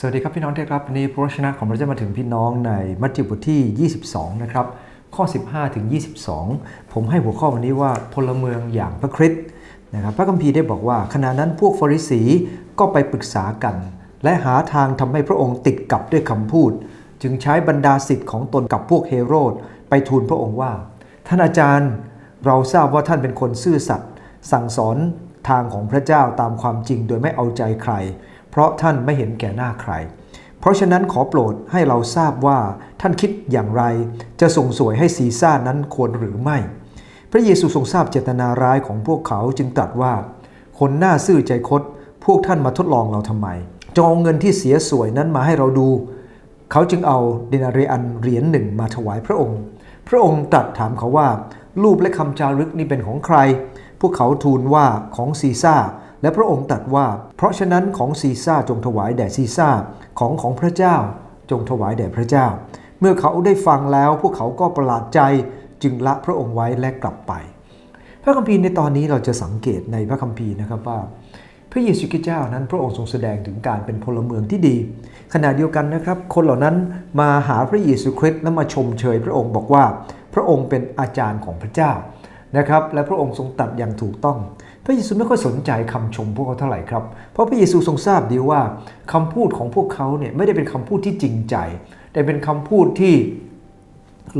สวัสดีครับพี่น้องที่ครับวันนี้พระวจนะของพระเจ้ามาถึงพี่น้องในมัทธิวบทที่ 22 นะครับ ข้อ 15 ถึง 22 ผมให้หัวข้อวันนี้ว่าพลเมืองอย่างพระคริสต์นะครับพระคัมภีร์ได้บอกว่าขณะนั้นพวกฟาริสีก็ไปปรึกษากัน และหาทางทำให้พระองค์ติดกับด้วยคำพูด จึงใช้บรรดาสิทธิ์ของตนกับพวกเฮโรด ไปทูลพระองค์ว่า ท่านอาจารย์เราทราบว่าท่านเป็นคนซื่อสัตย์สั่งสอนทางของพระเจ้าตามความจริงโดยไม่เอาใจใคร เพราะท่านไม่เห็นแก่หน้าใคร เพราะฉะนั้นขอโปรดให้เราทราบว่าท่านคิดอย่างไร จะส่งสวยให้ซีซ่านั้นควรหรือไม่ พระเยซูทรงทราบเจตนาร้ายของพวกเขาจึงตรัสว่า คนหน้าซื่อใจคดพวกท่านมาทดลองเราทำไมจงเอาเงินที่เสียสวยนั้นมาให้เราดู เขาจึงเอาเดนาเรอันเหรียญหนึ่งมาถวายพระองค์ พระองค์ตรัสถามเขาว่ารูปและคำจารึกนี้เป็นของใคร พวกเขาทูลว่าของซีซ่า และพระองค์ตรัสว่า เพราะฉะนั้นของซีซ่าจงถวายแด่ซีซ่าของของพระเจ้า จงถวายแด่พระเจ้า เมื่อเขาได้ฟังแล้วพวกเขาก็ประหลาดใจจึงละพระองค์ไว้และกลับไป พระคัมภีร์ในตอนนี้เราจะสังเกตในพระคัมภีร์นะครับว่า พระเยซูคริสต์เจ้านั้นพระองค์ทรงแสดงถึงการเป็นพลเมืองที่ดี ขณะเดียวกันนะครับ คนเหล่านั้นมาหาพระเยซูคริสต์และมาชมเชยพระองค์บอกว่า พระองค์เป็นอาจารย์ของพระเจ้า นะครับและพระองค์ทรงตัดอย่างถูกต้อง พระเยซูไม่ค่อยสนใจคำชมพวกเขาเท่าไหร่ครับ เพราะพระเยซูทรงทราบดีว่าคำพูดของพวกเขาเนี่ยไม่ได้เป็นคำพูดที่จริงใจ แต่เป็นคำพูดที่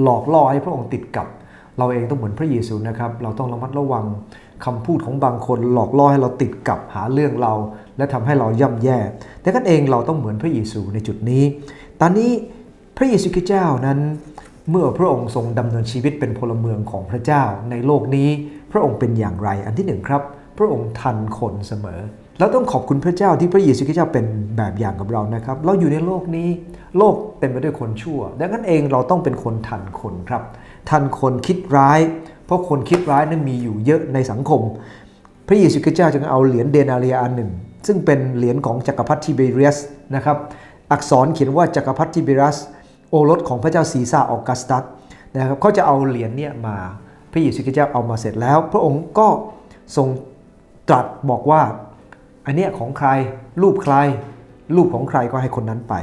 หลอกล่อให้พระองค์ติดกับ เราเองต้องเหมือนพระเยซูนะครับ เราต้องระมัดระวังคำพูดของบางคนหลอกล่อให้เราติดกับหาเรื่องเรา และทำให้เราย่ำแย่ แต่กันเองเราต้องเหมือนพระเยซูในจุดนี้ ตอนนี้พระเยซูคริสต์เจ้านั้น เมื่อพระองค์ทรงดำเนินชีวิตเป็นพลเมืองของพระเจ้า ในโลกนี้พระองค์เป็นอย่างไรอันที่หนึ่งครับ พระองค์ทันคนเสมอเราต้องขอบคุณพระเจ้าที่พระเยซูคริสต์เจ้าเป็นแบบอย่างกับเรานะครับ เราอยู่ในโลกนี้ โลกเต็มไปด้วยคนชั่ว ดังนั้นเองเราต้องเป็นคนทันคนครับ ทันคนคิดร้าย เพราะคนคิดร้ายนั้นมีอยู่เยอะในสังคม พระเยซูคริสต์เจ้าจึงเอาเหรียญเดนาเรียอันหนึ่ง ซึ่งเป็นเหรียญของจักรพรรดิทิเบเรียสนะครับ อักษรเขียนว่าจักรพรรดิทิเบเรียส โอรสของพระเจ้าซีซ่าออกัสตัสนะครับเขาจะเอาเหรียญเนี่ยมาพระเยซูคริสต์เจ้าเอามาเสร็จแล้ว พระองค์ก็ทรงตรัสบอกว่าอันเนี้ยของใครรูปใคร รูปของใครก็ให้คนนั้นไป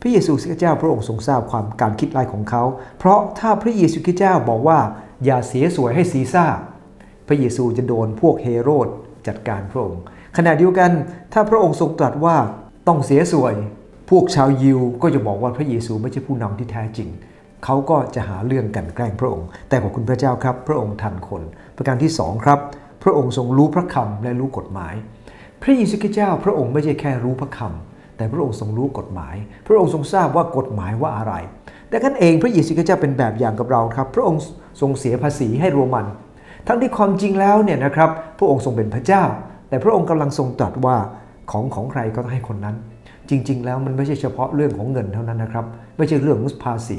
พระเยซูคริสต์เจ้าพระองค์ทรงทราบความการคิดร้ายของเขา เพราะถ้าพระเยซูคริสต์เจ้าบอกว่าอย่าเสียสวยให้ซีซ่า พระเยซูจะโดนพวกเฮโรดจัดการพระองค์ขณะเดียวกันถ้าพระองค์ทรงตรัสว่าต้องเสียสวย พวกชาวยิวก็จะบอกว่าพระเยซูไม่ใช่ผู้นำที่แท้จริง เขาก็จะหาเรื่องกันแกล้งพระองค์ แต่ขอบคุณพระเจ้าครับ พระองค์ทันคน ประการที่สองครับ พระองค์ทรงรู้พระคำและรู้กฎหมาย พระเยซูคริสต์เจ้า พระองค์ไม่ใช่แค่รู้พระคำแต่พระองค์ทรงรู้กฎหมาย พระองค์ทรงทราบว่ากฎหมายว่าอะไรแต่กันเองพระเยซูคริสต์เจ้าเป็นแบบอย่างกับเราครับ พระองค์ทรงเสียภาษีให้โรมัน ทั้งที่ความจริงแล้วเนี่ยนะครับ พระองค์ทรงเป็นพระเจ้า แต่พระองค์กำลังทรงตรัสว่าของของใครก็ต้องให้คนนั้น จริง ๆ แล้วมันไม่ใช่เฉพาะเรื่องของเงินเท่านั้นนะครับ ไม่ใช่เรื่องของภาษี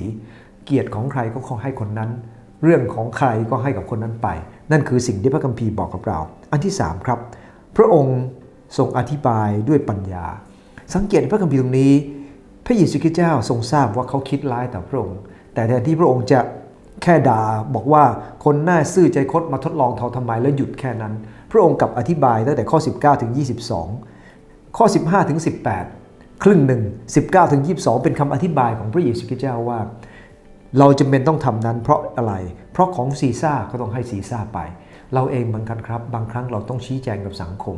เกียรติของใครก็ขอให้คนนั้น เรื่องของใครก็ให้กับคนนั้นไป นั่นคือสิ่งที่พระคัมภีร์บอกกับเรา อันที่สามครับ พระองค์ทรงอธิบายด้วยปัญญา สังเกตพระคัมภีร์ตรงนี้ พระเยซูคริสต์เจ้าทรงทราบว่าเขาคิดร้ายต่อพระองค์ แต่แทนที่พระองค์จะแค่ด่าบอกว่าคนหน้าซื่อใจคดมาทดลองเทาทำไมแล้วหยุดแค่นั้น พระองค์กลับอธิบายตั้งแต่ข้อ 19 ถึง 22 ข้อ 15 ถึง 18 ครึ่งหนึ่ง 19ถึง22 เป็นคำอธิบายของพระเยซูคริสต์เจ้าว่า เราจำเป็นต้องทำนั้นเพราะอะไร เพราะของซีซ่าก็ต้องให้ซีซ่าไป เราเองเหมือนกันครับ บางครั้งเราต้องชี้แจงกับสังคม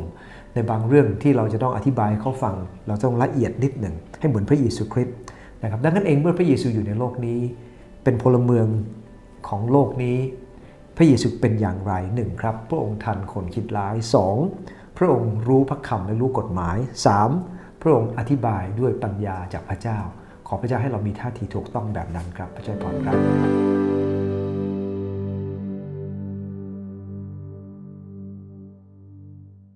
ในบางเรื่องที่เราจะต้องอธิบายเขาฟัง เราต้องละเอียดนิดหนึ่งให้เหมือนพระเยซูคริสต์นะครับดังนั้นเองเมื่อพระเยซูอยู่ในโลกนี้ เป็นพลเมืองของโลกนี้ พระเยซูเป็นอย่างไรหนึ่งครับ พระองค์ทันคนคิดร้ายสองพระองค์รู้พระคำและรู้กฎหมายสาม พระองค์อธิบายด้วยปัญญาจากพระเจ้า ขอพระเจ้าให้เรามีท่าทีถูกต้องแบบนั้นครับ พระเจ้าพรครับ